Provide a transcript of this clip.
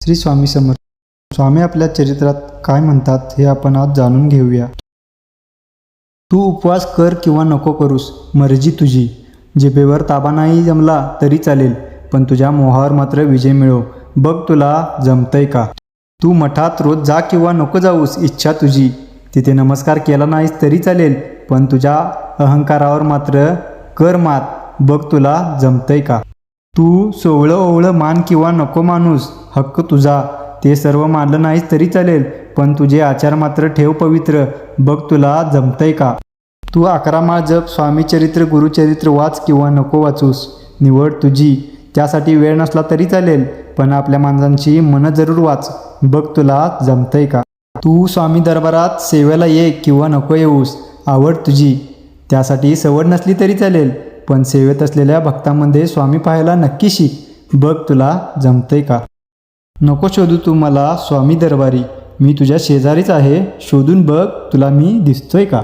श्री स्वामी समर्थ. स्वामी आपल्या चरित्रात काय म्हणतात हे आपण आज जाणून घेऊया. तू उपवास कर किंवा नको करूस मर्जी तुझी. जिभेवर ताबा नाही जमला तरी चालेल पण तुझ्या मोहावर मात्र विजय मिळव बघ तुला जमतंय का? तू मठात रोज जा किंवा नको जाऊस इच्छा तुझी. तिथे नमस्कार केला नाहीस तरी चालेल पण तुझ्या अहंकारावर मात्र कर मात. बघ तुला जमतंय का? तू सोवळं ओवळं मान किंवा नको माणूस हक्क तुझा. ते सर्व मानलं नाहीस तरी चालेल पण तुझे आचार मात्र ठेव पवित्र. बघ तुला जमतंय का? तू अकरा माळ जप स्वामी चरित्र गुरुचरित्र वाच किंवा नको वाचूस. निवड तुझी. त्यासाठी वेळ नसला तरी चालेल पण आपल्या माणसांची मनं जरूर वाच. बघ तुला जमतंय का? तू स्वामी दरबारात सेवेला ये किंवा नको येऊस. आवड तुझी. त्यासाठी सवड नसली तरी चालेल पण सेवेत असलेल्या भक्तांमध्ये स्वामी पाहायला नक्की शिक. बघ तुला जमतंय का? नको शोधू तू मला स्वामी दरबारी. मी तुझ्या शेजारीच आहे. शोधून बघ तुला मी दिसतोय का?